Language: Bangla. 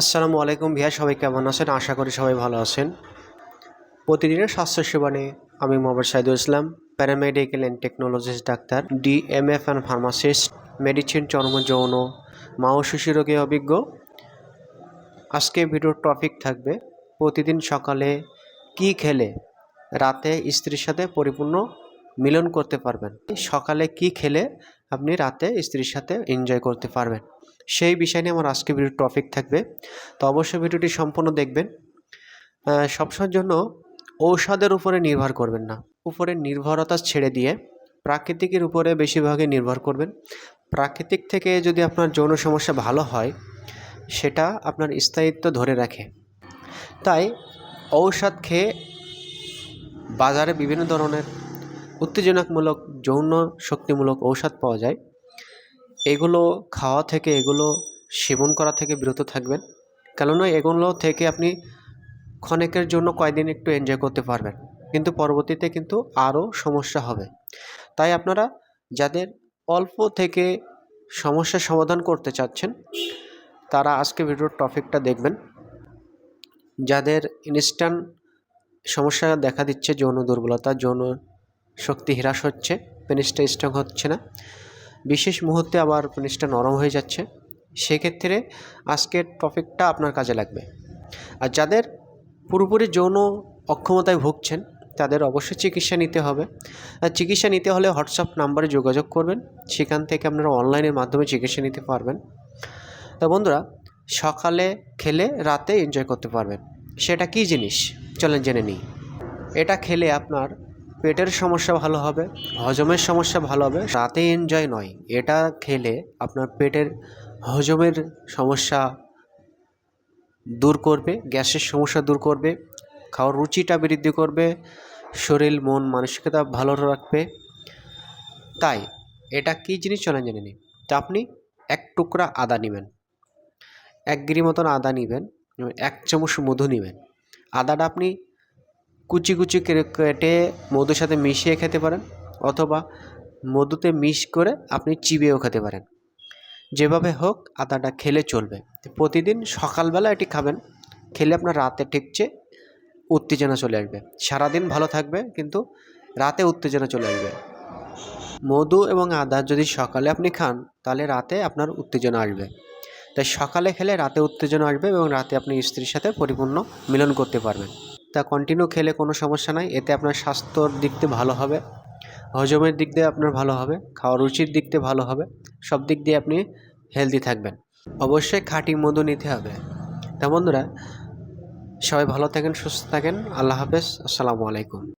আসসালামু আলাইকুম ভিয়া, সবাই কেমন আছেন? আশা করি সবাই ভালো আছেন। প্রতিদিনের স্বাস্থ্যসেবা নিয়ে আমি Mohammad Saidul Islam paramedical and technologist doctor DMF and pharmacist medicine চর্ম যৌন মা ও শিশু রোগে অভিজ্ঞ। আজকে ভিডিওর টপিক থাকবে, প্রতিদিন সকালে কি খেলে রাতে স্ত্রীর সাথে পরিপূর্ণ মিলন করতে পারবেন? সকালে কি খেলে আপনি রাতে স্ত্রীর সাথে এনজয় করতে পারবেন। সেই বিষয় নিয়ে আমার আজকে ভিডিওর টপিক থাকবে। তো অবশ্যই ভিডিওটি সম্পূর্ণ দেখবেন। সবসময়ের জন্য ঔষধের উপরে নির্ভর করবেন না। উপরে নির্ভরতা ছেড়ে দিয়ে প্রাকৃতিকের উপরে বেশিরভাগই নির্ভর করবেন। প্রাকৃতিক থেকে যদি আপনার যৌন সমস্যা ভালো হয়, সেটা আপনার স্থায়িত্ব ধরে রাখে। তাই ঔষধ খেয়ে বাজারে বিভিন্ন ধরনের উত্তেজনামূলক, যৌন শক্তিমূলক ঔষধ পাওয়া যায়। এগুলো খাওয়া থেকে, এগুলো সেবন করা থেকে বিরত থাকবেন। কেননা এগুলো থেকে আপনি ক্ষণিকের জন্য কয়দিন একটু এনজয় করতে পারবেন। কিন্তু পরবর্তীতে কিন্তু আরও সমস্যা হবে। তাই আপনারা যাদের অল্প থেকে সমস্যার সমাধান করতে চাচ্ছেন, তারা আজকে ভিডিওর টপিকটা দেখবেন। যাদের ইনস্ট্যান্ট সমস্যা দেখা দিচ্ছে যৌন দুর্বলতা, যৌন শক্তি হ্রাস হচ্ছে পেনিসটা স্ট্রং হচ্ছে না। বিশেষ মুহূর্তে আবার পেনিসটা নরম হয়ে যাচ্ছে। সেক্ষেত্রে আজকের টপিকটা আপনার কাজে লাগবে। আর যাদের পুরোপুরি যৌন অক্ষমতায় ভুগছেন, তাদের অবশ্যই চিকিৎসা নিতে হবে। আর চিকিৎসা নিতে হলে হোয়াটসঅ্যাপ নাম্বারে যোগাযোগ করবেন। সেখান থেকে আপনারা অনলাইনের মাধ্যমে চিকিৎসা নিতে পারবেন। তো বন্ধুরা, সকালে খেলে রাতে এনজয় করতে পারবেন। সেটা কী জিনিস? চলেন জেনে নিই। এটা খেলে আপনার পেটের সমস্যা ভালো হবে, হজমের সমস্যা ভালো হবে, রাতে এনজয় নয়। এটা খেলে আপনার পেটের হজমের সমস্যা দূর করবে, গ্যাসের সমস্যা দূর করবে, খাওয়ার রুচিটা বৃদ্ধি করবে, শরীর, মন, মানসিকতা ভালো রাখবে। তাই, এটা কী জিনিস চলেন জেনে নিন তা আপনি এক টুকরা আদা নেবেন, এক গিরি মতন আদা নেবেন এক চামচ মধু নেবেন। আদাটা আপনি কুচি কুচি কেটে মধুর সাথে মিশিয়ে খেতে পারেন অথবা মধুতে মিশ করে আপনি চিবিয়েও খেতে পারেন। যেভাবে হোক, আদাটা খেলে চলবে। প্রতিদিন সকালবেলা এটি খাবেন। খেলে আপনার রাতে ঠিকছে উত্তেজনা চলে আসবে। সারাদিন ভালো থাকবে, কিন্তু রাতে উত্তেজনা চলে আসবে। মধু এবং আদা যদি সকালে আপনি খান, তাহলে রাতে আপনার উত্তেজনা আসবে। তাই সকালে খেলে রাতে উত্তেজনা আসবে এবং রাতে আপনি স্ত্রীর সাথে পরিপূর্ণ মিলন করতে পারবেন। তা কন্টিনিউ খেলে কোনো সমস্যা নাই। এতে আপনার স্বাস্থ্যর দিক দিয়ে ভালো হবে, হজমের দিক দিয়ে আপনার ভালো হবে খাওয়া রুচির দিক দিয়ে ভালো হবে, সব দিক দিয়ে আপনি হেলদি থাকবেন। অবশ্যই খাঁটি মধু নিতে হবে। তা বন্ধুরা, সবাই ভালো থাকেন, সুস্থ থাকেন, আল্লাহ হাফেজ, আসসালামু আলাইকুম।